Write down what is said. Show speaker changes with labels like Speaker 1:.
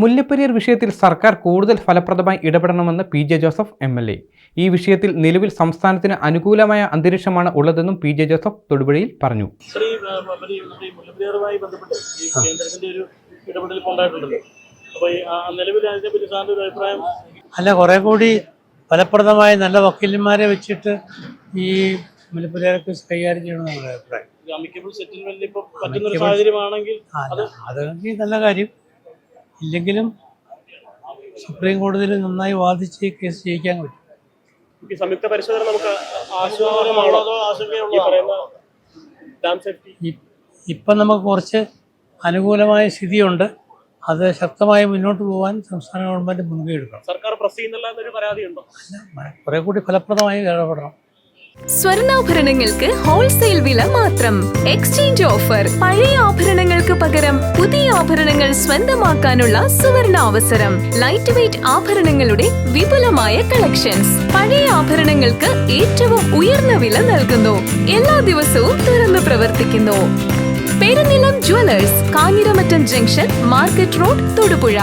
Speaker 1: മുല്ലപ്പെരിയാർ വിഷയത്തിൽ സർക്കാർ കൂടുതൽ ഫലപ്രദമായി ഇടപെടണമെന്ന് P J Joseph M L A. ഈ വിഷയത്തിൽ നിലവിൽ സംസ്ഥാനത്തിന് അനുകൂലമായ അന്തരീക്ഷമാണ് ഉള്ളതെന്നും പി ജെ ജോസഫ് തൊടുപുഴയിൽ പറഞ്ഞു.
Speaker 2: അല്ല കുറെ കൂടി ഫലപ്രദമായ നല്ല വക്കീലന്മാരെ വെച്ചിട്ട് ഈ മുല്ലപ്പെരിയാർ കേസ് കൈകാര്യം ചെയ്യണമെന്ന് നമ്മുടെ അഭിപ്രായം. അത് നല്ല കാര്യം. ഇല്ലെങ്കിലും സുപ്രീം കോടതിയിൽ നന്നായി വാദിച്ച് ഈ കേസ് ജയിക്കാൻ പറ്റും.
Speaker 3: ഈ സംയുക്ത പരിശോധന നമുക്ക് ആശ്വാസമാണോ അതോ ആശങ്കയുള്ളോ പറയുന്ന ഡാം സേഫ്റ്റി.
Speaker 2: ഇ- ഇപ്പം നമുക്ക് കുറച്ച് അനുകൂലമായ സ്ഥിതിയുണ്ട്. അത് ശക്തമായി മുന്നോട്ട് പോകാൻ സംസ്ഥാന ഗവൺമെന്റ് മുൻകൈ എടുക്കണം.
Speaker 3: സർക്കാർ പ്രസ് ചെയ്യുന്നില്ല എന്നൊരു പരാതി
Speaker 2: കുറെ കൂടി ഫലപ്രദമായി ഇടപെടണം.
Speaker 4: സ്വർണാഭരണങ്ങൾക്ക് ഹോൾസെയിൽ വില മാത്രം. എക്സ്ചേഞ്ച് ഓഫർ പഴയ ആഭരണങ്ങൾക്ക് പകരം പുതിയ ആഭരണങ്ങൾ സ്വന്തമാക്കാനുള്ള സുവർണ അവസരം. ലൈറ്റ് വെയിറ്റ് ആഭരണങ്ങളുടെ വിപുലമായ കളക്ഷൻസ് പഴയ ആഭരണങ്ങൾക്ക് ഏറ്റവും ഉയർന്ന വില നൽകുന്നു. എല്ലാ ദിവസവും തുറന്നു പ്രവർത്തിക്കുന്നു. Perunilam jewellers Kanjiramattom junction market road Thodupuzha.